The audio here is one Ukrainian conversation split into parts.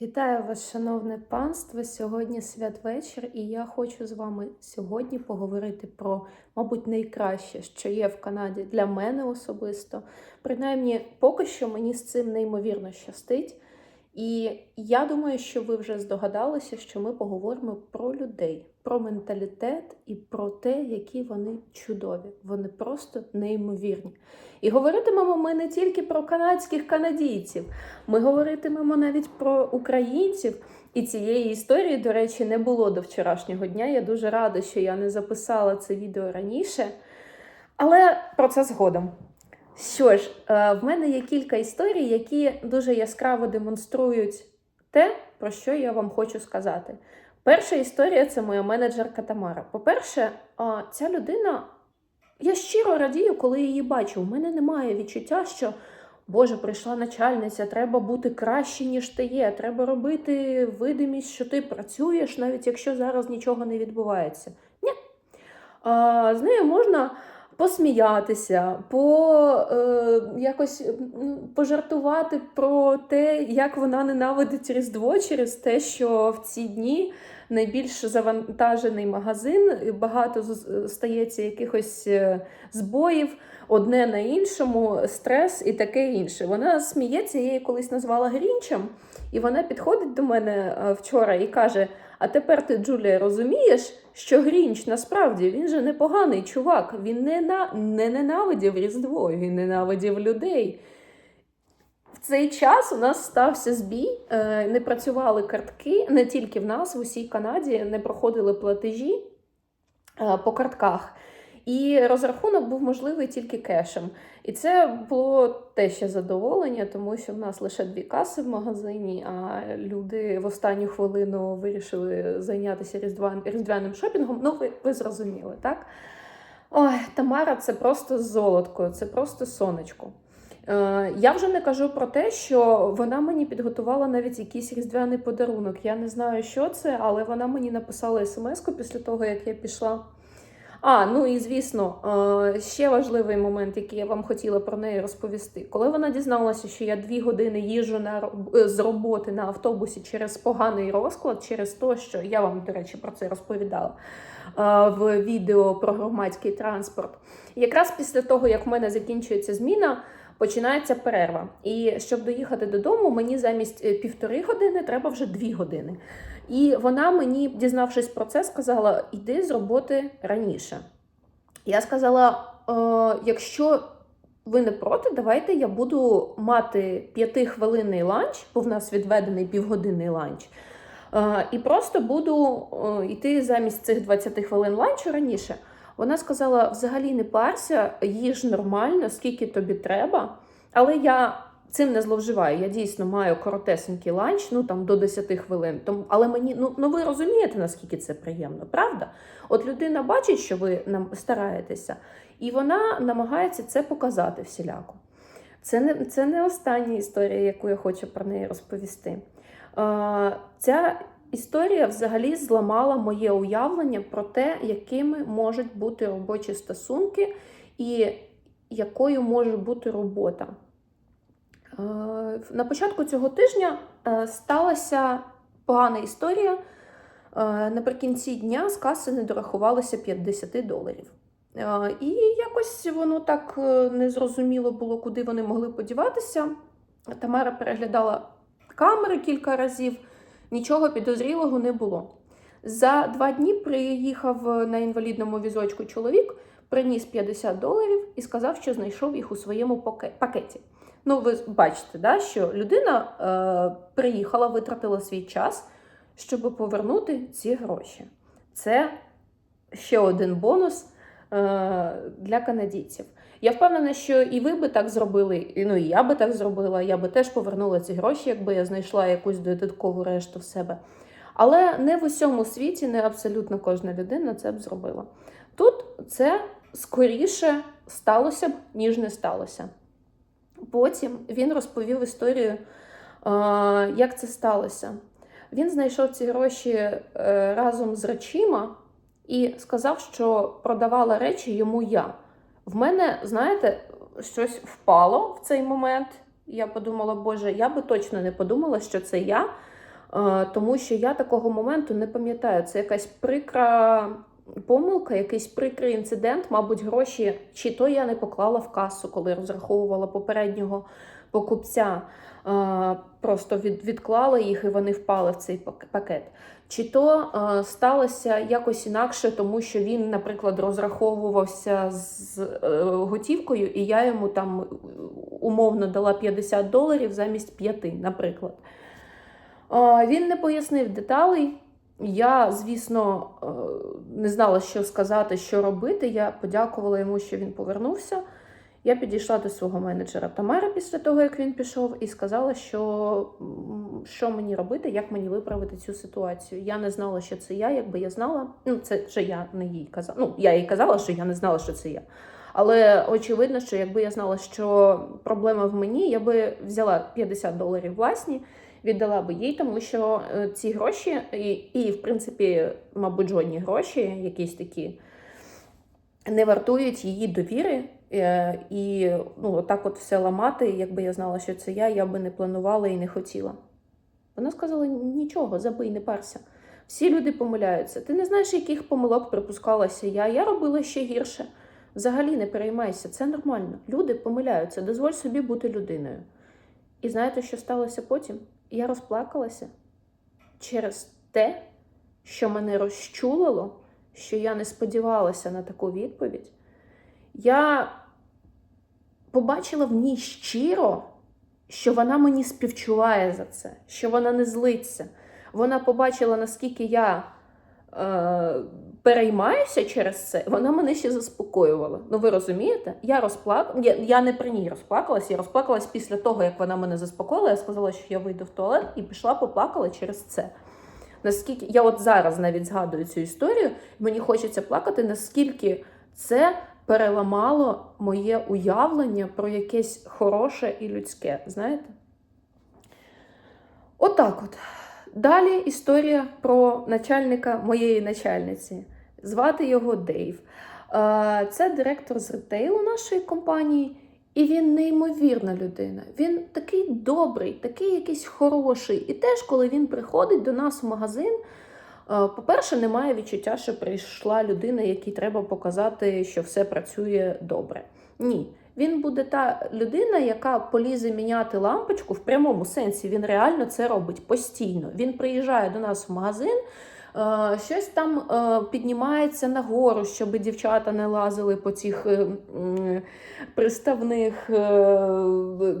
Вітаю вас, шановне панство! Сьогодні святвечір, і я хочу з вами сьогодні поговорити про, мабуть, найкраще, що є в Канаді для мене особисто. Принаймні, поки що мені з цим неймовірно щастить. І я думаю, що ви вже здогадалися, що ми поговоримо про людей, про менталітет і про те, які вони чудові. Вони просто неймовірні. І говоритимемо ми не тільки про канадських канадійців, ми говоритимемо навіть про українців. І цієї історії, до речі, не було до вчорашнього дня. Я дуже рада, що я не записала це відео раніше. Але про це згодом. Що ж, е, в мене є кілька історій, які дуже яскраво демонструють те, про що я вам хочу сказати. Перша історія це моя менеджерка Тамара. По-перше, ця людина, я щиро радію, коли її бачу. У мене немає відчуття, що Боже, прийшла начальниця, треба бути краще, ніж ти є. Треба робити видимість, що ти працюєш, навіть якщо зараз нічого не відбувається. Ні. А, з нею можна посміятися, по е, якось пожартувати про те, як вона ненавидить Різдво через те, що в ці дні найбільш завантажений магазин, багато стається якихось е, збоїв. Одне на іншому, стрес і таке інше. Вона сміється, я її колись назвала Грінчем, і вона підходить до мене е, вчора і каже: А тепер ти, Джулія, розумієш, що Грінч насправді він же непоганий чувак. Він не, на... не ненавидів Різдво, він ненавидів людей. В цей час у нас стався збій, е, не працювали картки, не тільки в нас, в усій Канаді не проходили платежі е, по картках. І розрахунок був можливий тільки кешем. І це було те ще задоволення, тому що в нас лише дві каси в магазині, а люди в останню хвилину вирішили зайнятися різдвян- різдвяним шопінгом. Ну, ви, ви зрозуміли, так? Ой, Тамара, це просто золотко, це просто сонечко. Е, я вже не кажу про те, що вона мені підготувала навіть якийсь різдвяний подарунок. Я не знаю, що це, але вона мені написала смс-ку після того, як я пішла. А, ну і звісно, е, ще важливий момент, який я вам хотіла про неї розповісти. Коли вона дізналася, що я дві години їжу на е, з роботи на автобусі через поганий розклад, через те, що я вам, до речі, про це розповідала е, в відео про громадський транспорт. Якраз після того, як в мене закінчується зміна, починається перерва. І щоб доїхати додому, мені замість е, півтори години треба вже дві години. І вона мені, дізнавшись про це, сказала: іди з роботи раніше. Я сказала: е, якщо ви не проти, давайте я буду мати п'ятихвилинний ланч, бо в нас відведений півгодинний ланч. Е, і просто буду е, йти замість цих 20 хвилин ланчу раніше. Вона сказала: взагалі не парся, їж нормально, скільки тобі треба. Але я цим не зловживаю. Я дійсно маю коротесенький ланч, ну там до 10 хвилин. Тому, але мені, ну, ну ви розумієте, наскільки це приємно, правда? От людина бачить, що ви нам стараєтеся, і вона намагається це показати всіляко. Це не, це не остання історія, яку я хочу про неї розповісти. Ця історія взагалі зламала моє уявлення про те, якими можуть бути робочі стосунки і якою може бути робота. Е, На початку цього тижня е, сталася погана історія. Е, Наприкінці дня з каси не дорахувалося 50 доларів. І якось воно так незрозуміло було, куди вони могли подіватися. Тамара переглядала камери кілька разів, нічого підозрілого не було. За два дні приїхав на інвалідному візочку чоловік, приніс 50 доларів і сказав, що знайшов їх у своєму пакеті. Ну, ви бачите, да, що людина е, приїхала, витратила свій час, щоб повернути ці гроші. Це ще один бонус е, для канадійців. Я впевнена, що і ви би так зробили, і, ну і я би так зробила. Я би теж повернула ці гроші, якби я знайшла якусь додаткову решту в себе. Але не в усьому світі, не абсолютно кожна людина це б зробила. Тут це скоріше сталося б, ніж не сталося. Потім він розповів історію, е, як це сталося. Він знайшов ці гроші е, разом з речима і сказав, що продавала речі йому я. В мене, знаєте, щось впало в цей момент. Я подумала, боже, я би точно не подумала, що це я. Е, Тому що я такого моменту не пам'ятаю. Це якась прикра помилка, якийсь прикрий інцидент, мабуть, гроші, чи то я не поклала в касу, коли розраховувала попереднього покупця. Просто від, відклала їх і вони впали в цей пакет. Чи то сталося якось інакше, тому що він, наприклад, розраховувався з е, готівкою, і я йому там умовно дала 50 доларів замість 5, наприклад. Він не пояснив деталей. Я, звісно, е, не знала, що сказати, що робити. Я подякувала йому, що він повернувся. Я підійшла до свого менеджера Тамара після того, як він пішов, і сказала, що що мені робити, як мені виправити цю ситуацію. Я не знала, що це я. Якби я знала, ну це вже я не їй казала. Ну я їй казала, що я не знала, що це я. Але очевидно, що якби я знала, що проблема в мені, я би взяла 50 доларів власні, віддала би їй, тому що е, ці гроші, і, і в принципі, мабуть, жодні гроші, якісь такі, не вартують її довіри. Е, І ну, так от все ламати, якби я знала, що це я, я би не планувала і не хотіла. Вона сказала: нічого, забий, не парся. Всі люди помиляються. Ти не знаєш, яких помилок припускалася я. Я робила ще гірше. Взагалі не переймайся, це нормально. Люди помиляються, дозволь собі бути людиною. І знаєте, що сталося потім? Я розплакалася через те, що мене розчулило, що я не сподівалася на таку відповідь. Я побачила в ній щиро, що вона мені співчуває за це, що вона не злиться. Вона побачила, наскільки я е, переймаюся через це, вона мене ще заспокоювала. Ну, ви розумієте? Я розплак... я, я не при ній розплакалась, я розплакалась після того, як вона мене заспокоїла. Я сказала, що я вийду в туалет і пішла поплакала через це. Наскільки я от зараз навіть згадую цю історію, мені хочеться плакати, наскільки це переламало моє уявлення про якесь хороше і людське. Знаєте? Отак от. Далі історія про начальника моєї начальниці. Звати його Дейв. Це директор з ретейлу нашої компанії, і він неймовірна людина. Він такий добрий, такий якийсь хороший. І теж, коли він приходить до нас в магазин, по-перше, немає відчуття, що прийшла людина, якій треба показати, що все працює добре. Ні. Він буде та людина, яка полізе міняти лампочку в прямому сенсі. Він реально це робить постійно. Він приїжджає до нас в магазин, е, щось там е, піднімається нагору, щоб дівчата не лазили по цих е, приставних е,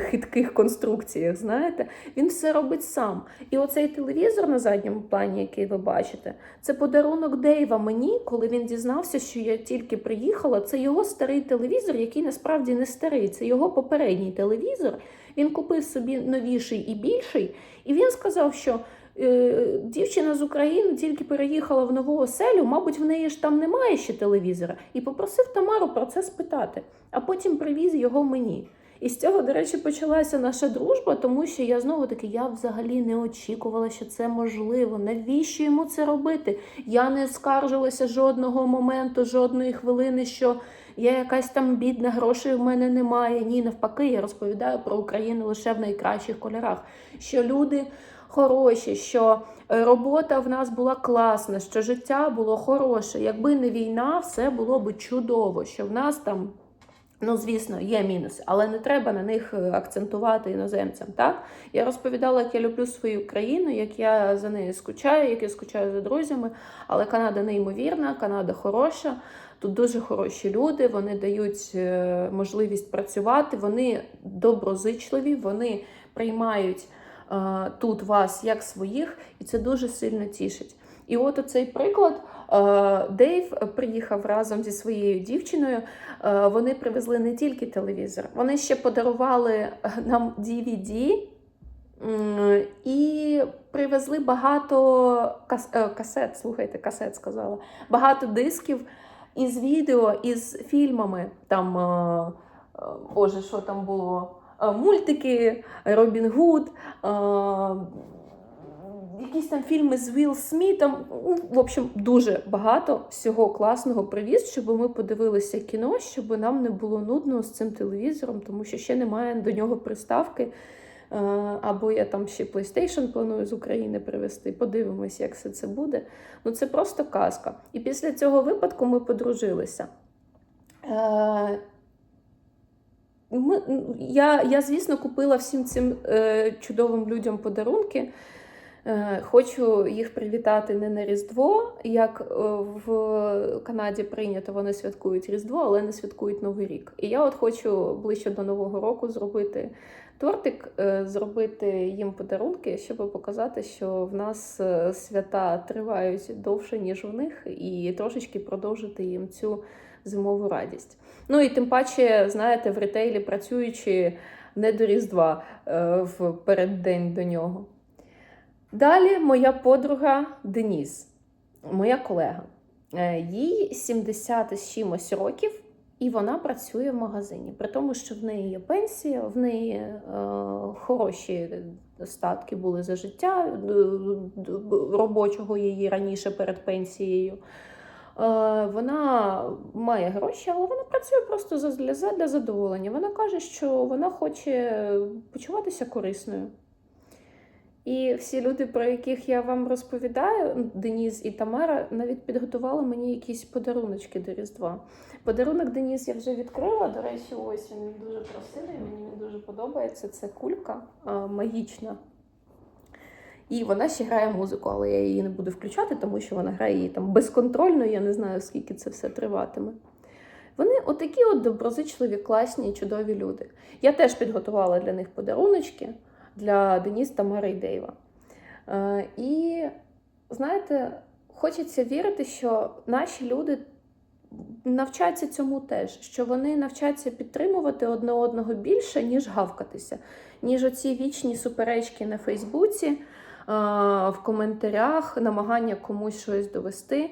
хитких конструкціях. Знаєте, він все робить сам. І оцей телевізор на задньому плані, який ви бачите, це подарунок Дейва мені, коли він дізнався, що я тільки приїхала. Це його старий телевізор, який насправді не старий. Це його попередній телевізор. Він купив собі новіший і більший, і він сказав, що. Е, Дівчина з України тільки переїхала в нову оселю, мабуть, в неї ж там немає ще телевізора, і попросив Тамару про це спитати, а потім привіз його мені. І з цього, до речі, почалася наша дружба, тому що я знову таки я взагалі не очікувала, що це можливо. Навіщо йому це робити? Я не скаржилася жодного моменту, жодної хвилини, що я якась там бідна, грошей в мене немає. Ні, навпаки, я розповідаю про Україну лише в найкращих кольорах. Що люди хороші, що е, робота в нас була класна, що життя було хороше. Якби не війна, все було б чудово. Що в нас там. Ну, звісно, є мінуси, але не треба на них е, акцентувати іноземцям. Так я розповідала, як я люблю свою країну, як я за нею скучаю, як я скучаю за друзями. Але Канада неймовірна, Канада хороша. Тут дуже хороші люди. Вони дають е, можливість працювати. Вони доброзичливі, вони приймають тут вас як своїх, і це дуже сильно тішить. І от оцей приклад. Е, Дейв приїхав разом зі своєю дівчиною. Е, Вони привезли не тільки телевізор, вони ще подарували нам DVD і привезли багато кас- е, касет. Слухайте, касет сказала. Багато дисків із відео, із фільмами. Там, е, е, боже, що там було? Е, Мультики, Робін Гуд. е, якісь там фільми з Вілл Смітом. Ну, В общем, дуже багато всього класного привіз, щоб ми подивилися кіно, щоб нам не було нудно з цим телевізором, тому що ще немає до нього приставки Е, Або я там ще PlayStation планую з України привезти. Подивимось, як все це буде. Ну це просто казка. І після цього випадку ми подружилися. Ми, я, я, звісно, купила всім цим е, чудовим людям подарунки. Е, Хочу їх привітати не на Різдво. Як е, в Канаді прийнято, вони святкують Різдво, але не святкують Новий рік. І я от хочу ближче до Нового року зробити тортик, е, зробити їм подарунки, щоб показати, що в нас е, свята тривають довше, ніж в них, і трошечки продовжити їм цю зимову радість. Ну і тим паче, знаєте, в ретейлі працюючи не до Різдва е, в переддень до нього. Далі моя подруга Деніс, моя колега. Е, Їй 70 з чимось років, і вона працює в магазині. При тому, що в неї є пенсія, в неї е, хороші статки були за життя е, робочого її раніше перед пенсією. Е, Вона має гроші, але вона працює просто для, задоволення. Вона каже, що вона хоче почуватися корисною. І всі люди, про яких я вам розповідаю, ну, Деніс і Тамара, навіть підготували мені якісь подаруночки до Різдва. Подарунок Деніс я вже відкрила. До речі, ось він дуже красивий, мені він дуже подобається. Це кулька а, магічна. І вона ще грає музику, але я її не буду включати, тому що вона грає її там безконтрольно, я не знаю, скільки це все триватиме. Вони отакі от доброзичливі, класні, чудові люди. Я теж підготувала для них подаруночки для Деніс, Тамари і Дейва. Е, І знаєте, хочеться вірити, що наші люди навчаться цьому теж, що вони навчаться підтримувати одне одного більше, ніж гавкатися, ніж оці вічні суперечки на Фейсбуці, в коментарях, намагання комусь щось довести.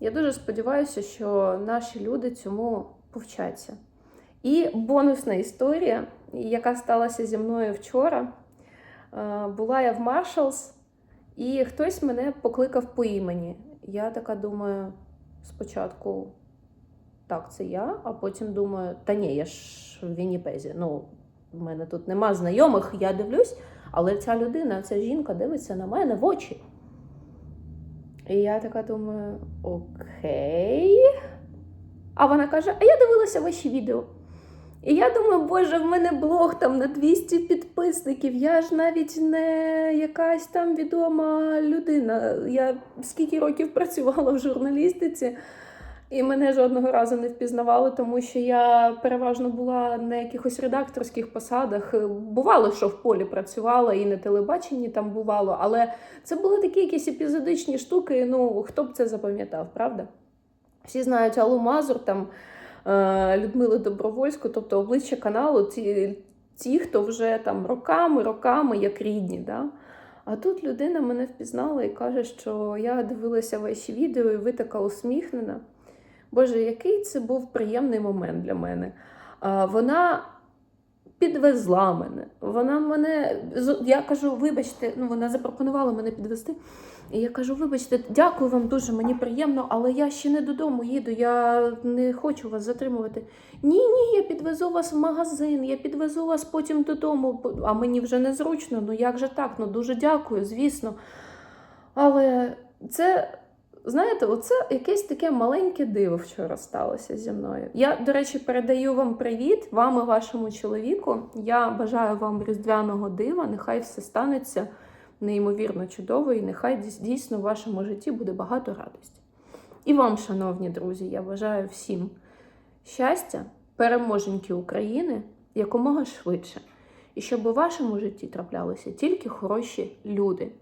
Я дуже сподіваюся, що наші люди цьому повчаться. І бонусна історія, яка сталася зі мною вчора. Е, Була я в Marshalls, і хтось мене покликав по імені. Я така думаю, спочатку, так, це я, а потім думаю, та ні, я ж в Вінніпезі. Ну, в мене тут нема знайомих, я дивлюсь, але ця людина, ця жінка дивиться на мене в очі. І я така думаю, окей. А вона каже: А я дивилася ваші відео. І я думаю, боже, в мене блог там на 200 підписників. Я ж навіть не якась там відома людина. Я скільки років працювала в журналістиці, і мене жодного разу не впізнавали, тому що я переважно була на якихось редакторських посадах. Бувало, що в полі працювала і на телебаченні там бувало, але це були такі якісь епізодичні штуки. Ну, хто б це запам'ятав, правда? Всі знають Аллу Мазур, там е, Людмилу Добровольську, тобто обличчя каналу, ті, ті, хто вже там роками, роками як рідні. Да? А тут людина мене впізнала і каже, що я дивилася ваші відео, і ви така усміхнена. Боже, який це був приємний момент для мене. Вона підвезла мене. Вона мене. Я кажу, вибачте, ну вона запропонувала мене підвезти. І я кажу, вибачте, дякую вам дуже, мені приємно, але я ще не додому їду, я не хочу вас затримувати. Ні, ні, я підвезу вас в магазин, я підвезу вас потім додому, а мені вже незручно. Ну як же так? Ну дуже дякую, звісно. Але це, знаєте, оце якесь таке маленьке диво вчора сталося зі мною. Я, до речі, передаю вам привіт, вам і вашому чоловіку. Я бажаю вам різдвяного дива. Нехай все станеться неймовірно чудово, і нехай дійсно в вашому житті буде багато радості. І вам, шановні друзі, я бажаю всім щастя, переможеньки України якомога швидше. І щоб у вашому житті траплялися тільки хороші люди,